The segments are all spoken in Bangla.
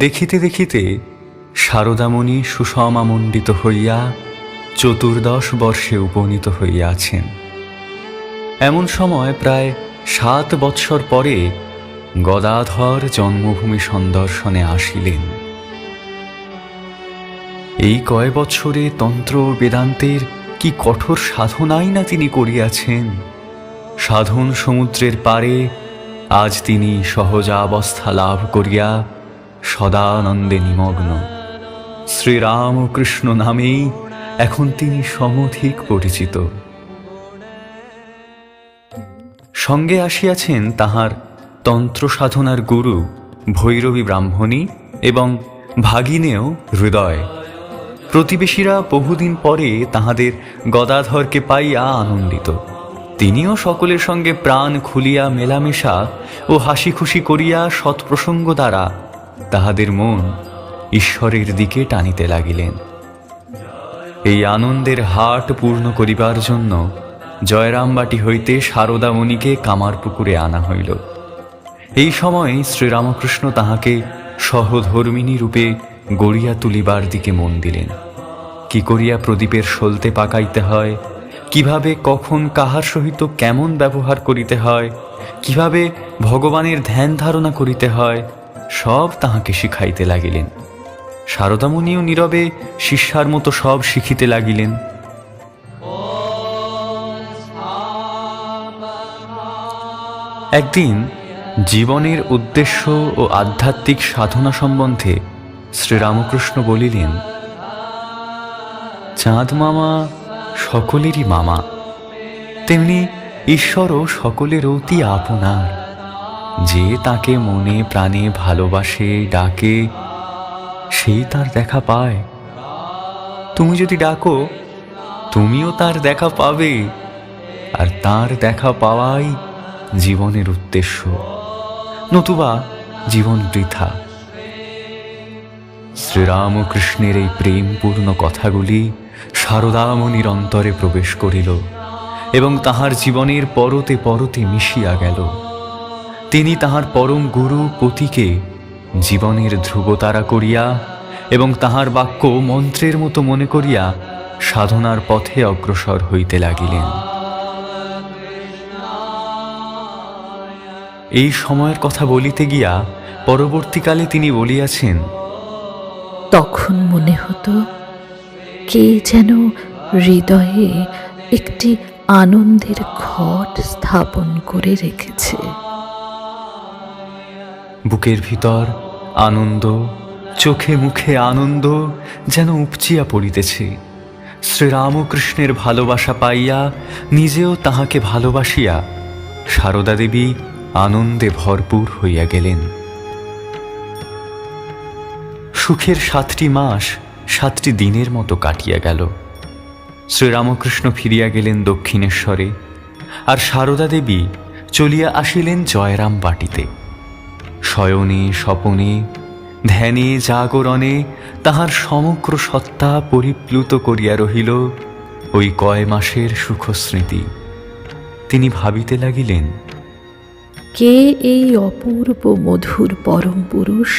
দেখিতে দেখিতে শারদামণি সুষমামণ্ডিত হইয়া চতুর্দশ বর্ষে উপনীত হইয়াছেন। এমন সময় প্রায় সাত বৎসর পরে গদাধর জন্মভূমি সন্দর্শনে আসিলেন। এই কয় বৎসরে তন্ত্র বেদান্তের কি কঠোর সাধনাই না তিনি করিয়াছেন? সাধন সমুদ্রের পারে আজ তিনি সহজাবস্থা লাভ করিয়া সদানন্দে নিমগ্ন। শ্রীরামকৃষ্ণ নামেই এখন তিনি সমধিক পরিচিত। সঙ্গে আসিয়াছেন তাহার তন্ত্র সাধনার গুরু ভৈরবী ব্রাহ্মণী এবং ভাগিনেও হৃদয়। প্রতিবেশীরা বহুদিন পরে তাহাদের গদাধরকে পাইয়া আনন্দিত। তিনিও সকলের সঙ্গে প্রাণ খুলিয়া মেলামেশা ও হাসি খুশি করিয়া সৎপ্রসঙ্গ দ্বারা তাহাদের মন ঈশ্বরের দিকে টানিতে লাগিলেন। এই আনন্দের হাট পূর্ণ করিবার জন্য জয়রামবাটি হইতে শারদামণিকে কামারপুকুরে আনা হইল। এই সময় শ্রীরামকৃষ্ণ তাহাকে সহধর্মিণী রূপে গড়িয়া তুলিবার দিকে মন দিলেন। কি করিয়া প্রদীপের সলতে পাকাইতে হয়? কীভাবে, কখন, কাহার সহিত কেমন ব্যবহার করিতে হয়? কীভাবে ভগবানের ধ্যান ধারণা করিতে হয়? সব তাহাকে শিখাইতে লাগিলেন। শারদামণিও নীরবে শিষ্যার মতো সব শিখিতে লাগিলেন। একদিন জীবনের উদ্দেশ্য ও আধ্যাত্মিক সাধনা সম্বন্ধে শ্রীরামকৃষ্ণ বলিলেন, চাঁদ মামা সকলেরই মামা, তেমনি ঈশ্বরও সকলের অতি আপনার। যে তাকে মনে প্রাণে ভালোবাসে, ডাকে সেই তার দেখা পায়। তুমি যদি ডাকো, তুমিও তার দেখা পাবে। আর তার দেখা পাওয়াই জীবনের উদ্দেশ্য। নতুবা জীবন বৃথা। শ্রীরামকৃষ্ণের এই প্রেমপূর্ণ কথাগুলি শারদামণির অন্তরে প্রবেশ করিল এবং তাহার জীবনের পরতে পরতে মিশিয়া গেল। তিনি তাহার পরম গুরু পতিকে জীবনের ধ্রুবতারা করিয়া এবং তাহার বাক্য মন্ত্রের মতো মনে করিয়া সাধনার পথে অগ্রসর হইতে লাগিলেন। এই সময়ের কথা বলিতে গিয়া পরবর্তীকালে তিনি বলিয়াছেন, তখন মনে হতো কে যেন হৃদয়ে একটি আনন্দের ঘট স্থাপন করে রেখেছে। বুকের ভিতর আনন্দ, চোখে মুখে আনন্দ যেন উপচিয়া পড়িতেছে। শ্রীরামকৃষ্ণের ভালোবাসা পাইয়া নিজেও তাহাকে ভালোবাসিয়া সারদা দেবী আনন্দে ভরপুর হইয়া গেলেন। সুখের সাতটি মাস, সাতটি দিনের মতো কাটিয়া গেল। শ্রীরামকৃষ্ণ ফিরিয়া গেলেন দক্ষিণেশ্বরে আর সারদা দেবী চলিয়া আসিলেন জয়রাম বাটিতে। শয়নে, স্বপনে, ধ্যানে, জাগরণে তাহার সমগ্র সত্তা পরিপ্লুত করিয়া রহিল ওই কয় মাসের সুখস্মৃতি। তিনি ভাবিতে লাগিলেন, কে এই অপূর্ব মধুর পরম পুরুষ?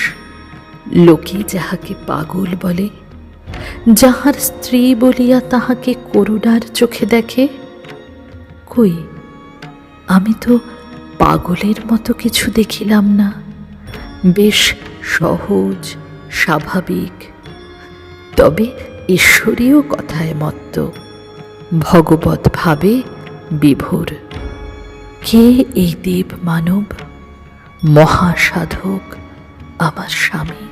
লোকে যাহাকে পাগল বলে, যাহার স্ত্রী বলিয়া তাহাকে করুণার চোখে দেখে? কই, আমি তো পাগলের মতো কিছু দেখিলাম না। বেশ সহজ, স্বাভাবিক। তবে ঈশ্বরীয় কথায় মত্ত। ভগবত ভাবে বিভোর। কে এই দেব মানব? মহাসাধক আমার স্বামী।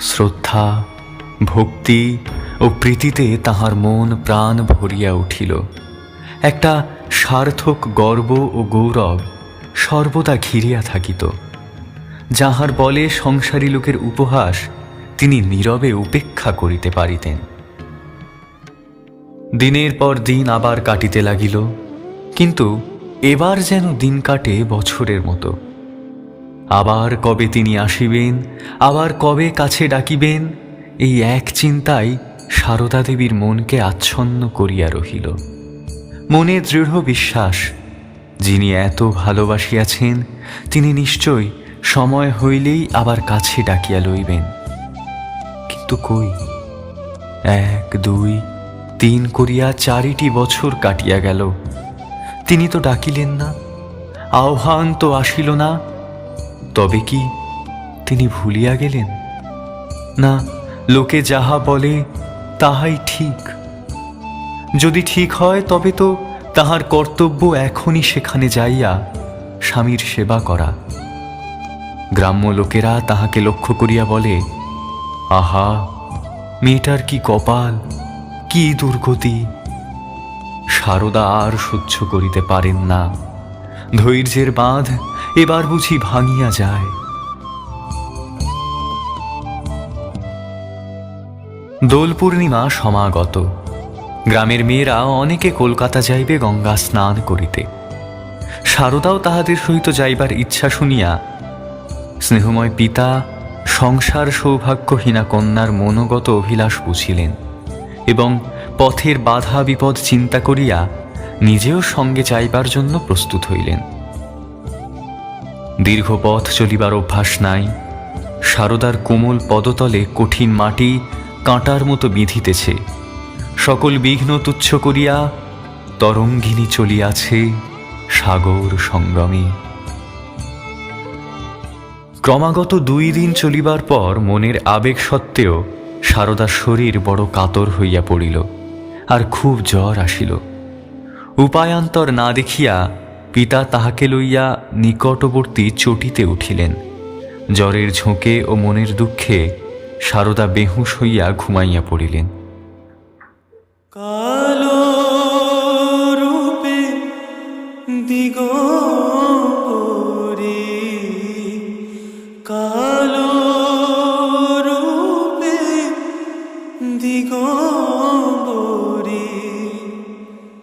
শ্রদ্ধা, ভক্তি ও প্রীতিতে তাহার মন প্রাণ ভরিয়া উঠিল। একটা সার্থক গর্ব ও গৌরব সর্বদা ঘিরিয়া থাকিত। যাহার বলে সংসারী লোকের উপহাস, তিনি নীরবে উপেক্ষা করিতে পারিতেন। দিনের পর দিন আবার কাটিতে লাগিল, কিন্তু এবার যেন দিন কাটে বছরের মতো। আবার কবে তিনি আসিবেন, আবার কবে কাছে ডাকিবেন, এই এক চিন্তাই সারদা দেবীর মনকে আচ্ছন্ন করিয়া রহিল। মনে দৃঢ় বিশ্বাস, যিনি এত ভালোবাসিয়াছেন, তিনি নিশ্চয় সময় হইলেই আবার কাছে ডাকিয়া লইবেন। কিন্তু কই? এক, দুই, তিন করিয়া চারিটি বছর কাটিয়া গেল। তিনি তো ডাকিলেন না, আহ্বান তো আসিল না। তবে কি তিনি ভুলিয়া গেলেন? না, লোকে যাহা বলে তাহাই ঠিক। যদি ঠিক হয়, তবে তো তাহার কর্তব্য এখনই সেখানে যাইয়া স্বামীর সেবা করা। গ্রাম্য লোকেরা তাহাকে লক্ষ্য করিয়া বলে, আহা, মেয়েটার কি কপাল, কি দুর্গতি। সারদা আর সহ্য করিতে পারেন না। ধৈর্যের বাঁধ এবার বুঝি ভাঙিয়া যায়। দোল পূর্ণিমা সমাগত। গ্রামের মেয়েরা অনেকে কলকাতা যাইবে গঙ্গা স্নান করিতে। সারদাও তাহাদের সহিত যাইবার ইচ্ছা শুনিয়া স্নেহময় পিতা, সংসার সৌভাগ্যহীনা কন্যার মনোগত অভিলাষ বুঝিলেন এবং পথের বাধা বিপদ চিন্তা করিয়া নিজেও সঙ্গে যাইবার জন্য প্রস্তুত হইলেন। দীর্ঘ পথ চলিবার অভ্যাস নাই, সারদার কোমল পদতলে কঠিন মাটি কাঁটার মতো বিধিতেছে, সকল বিঘ্ন তুচ্ছ করিয়া তরঙ্গিনী চলিয়াছে সাগর সংগ্রামী। ক্রমাগত দুই দিন চলিবার পর মনের আবেগ সত্ত্বেও সারদার শরীর বড় কাতর হইয়া পড়িল, আর খুব জ্বর আসিল। উপায়ান্তর না দেখিয়া পিতা তাহাকে লইয়া নিকটবর্তী চটিতে উঠিলেন। জ্বরের ঝোঁকে ও মনের দুঃখে সারদা বেহুশ হইয়া ঘুমাইয়া পড়িলেন। কালো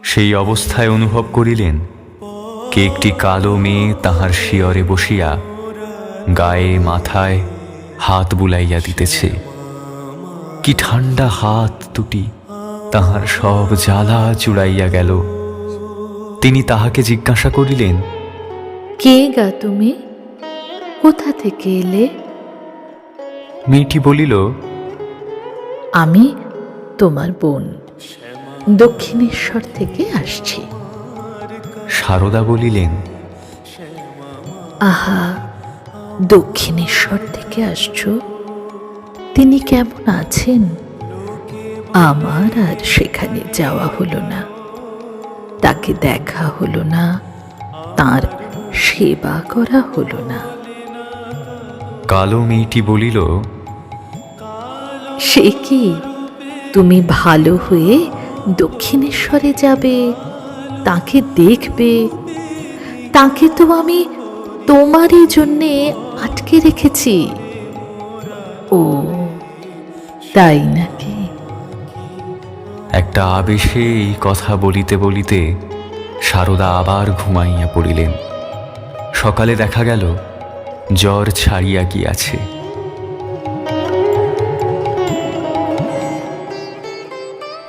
সেই অবস্থায় অনুভব করিলেন কে একটি কালো মেয়ে তাহার শিয়রে বসিয়া গায়ে মাথায় হাত বুলাইয়া দিতেছে। কি ঠান্ডা হাত দুটি তাহার সব জ্বালা চুড়াইয়া গেল। তিনি তাহাকে জিজ্ঞাসা করিলেন কে গা তুমি? কোথা থেকে এলে? মেয়েটি বলিল আমি তোমার বোন। দক্ষিণেশ্বর থেকে আসছি। সারদা বলিলেন আহা দক্ষিণেশ্বর থেকে আসছো? তিনি কেমন আছেন? আমার আর সেখানে যাওয়া হলো না। তাকে দেখা হলো না। তার সেবা করা হলো না। কালো মেয়েটি বলিল সে কি? তুমি ভালো হয়ে দক্ষিণেশ্বরে যাবে, তাকে দেখবে। তাকে তো আমি তোমারই জন্যে আটকে রেখেছি। ও, তাই নাকি? একটা আবেশে এই কথা বলিতে বলিতে সারদা আবার ঘুমাইয়া পড়িলেন। সকালে দেখা গেল, জ্বর ছাড়িয়া গিয়াছে।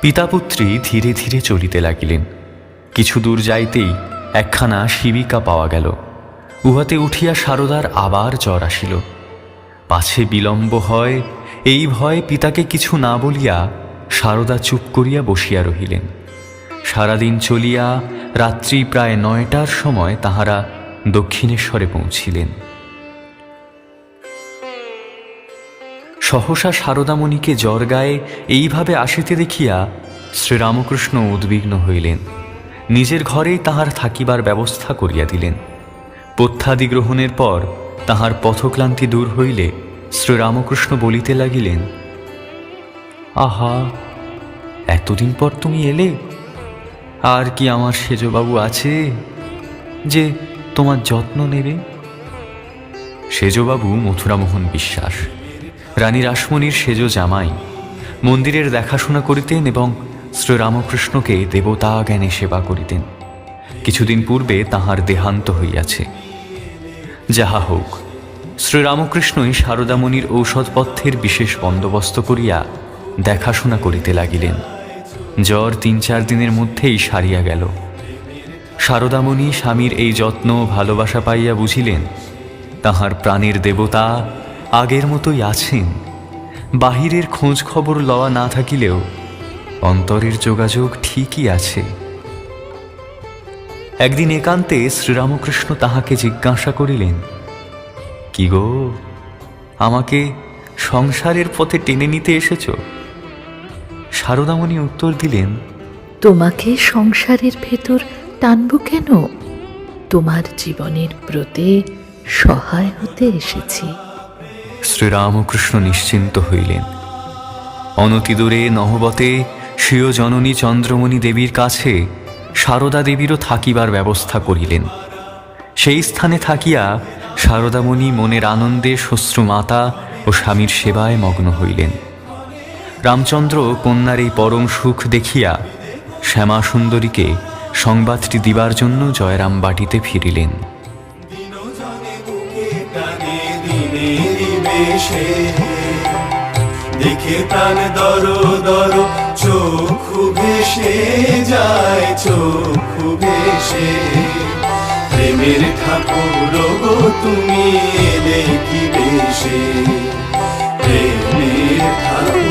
পিতাপুত্রী ধীরে ধীরে চলিতে লাগিলেন। কিছু দূর যাইতেই একখানা শিবিকা পাওয়া গেল। উহাতে উঠিয়া সারদার আবার জ্বর আসিল। পাছে বিলম্ব হয়, এই ভয়ে পিতাকে কিছু না বলিয়া সারদা চুপ করিয়া বসিয়া রহিলেন। সারাদিন চলিয়া রাত্রি প্রায় নয়টার সময় তাহারা দক্ষিণেশ্বরে পৌঁছিলেন। সহসা সারদামণিকে জ্বর গায়ে এইভাবে আসিতে দেখিয়া শ্রীরামকৃষ্ণ উদ্বিগ্ন হইলেন। নিজের ঘরেই তাহার থাকিবার ব্যবস্থা করিয়া দিলেন। পথ্যাদি গ্রহণের পর তাহার পথক্লান্তি দূর হইলে শ্রীরামকৃষ্ণ বলিতে লাগিলেন, আহা, এতদিন পর তুমি এলে। আর কি আমার সেজবাবু আছে যে তোমার যত্ন নেবে? সেজবাবু মথুরামোহন বিশ্বাস রানী রাসমণির সেজ জামাই। মন্দিরের দেখাশোনা করিতেন এবং শ্রীরামকৃষ্ণকে দেবতা জ্ঞানে সেবা করিতেন। কিছুদিন পূর্বে তাহার দেহান্ত হইয়াছে। যাহা হোক, শ্রীরামকৃষ্ণই শারদামণির ঔষধপথ্যের বিশেষ বন্দোবস্ত করিয়া দেখাশোনা করিতে লাগিলেন। জ্বর তিন চার দিনের মধ্যেই সারিয়া গেল। শারদামণি স্বামীর এই যত্ন ভালোবাসা পাইয়া বুঝিলেন, তাহার প্রাণের দেবতা আগের মতোই আছেন। বাহিরের খোঁজ খবর লওয়া না থাকিলেও অন্তরের যোগাযোগ ঠিকই আছে। একদিন একান্তে শ্রীরামকৃষ্ণ তাহাকে জিজ্ঞাসা করিলেন, কি গো, আমাকে সংসারের পথে টেনে নিতে এসেছ? শারদামণি উত্তর দিলেন, তোমাকে সংসারের ভেতর টানব কেন? তোমার জীবনের ব্রতে সহায় হতে এসেছি। শ্রীরামকৃষ্ণ নিশ্চিন্ত হইলেন। অনতিদূরে নহবতে স্বীয় জননী চন্দ্রমণি দেবীর কাছে সারদা দেবীরও থাকিবার ব্যবস্থা করিলেন। সেই স্থানে থাকিয়া সারদামণি মনের আনন্দে শ্বশ্রু মাতা ও স্বামীর সেবায় মগ্ন হইলেন। রামচন্দ্র কন্যার এই পরম সুখ দেখিয়া শ্যামা সুন্দরীকে সংবাদটি দিবার জন্য জয়রাম বাটিতে ফিরিলেন। এসে দেখে প্রাণ দর দর চোখু ভেসে যায় চোখু ভেসে। প্রেমের ঠাকুর গো, তুমি দেখি বেশে? প্রেমের ঠাকুর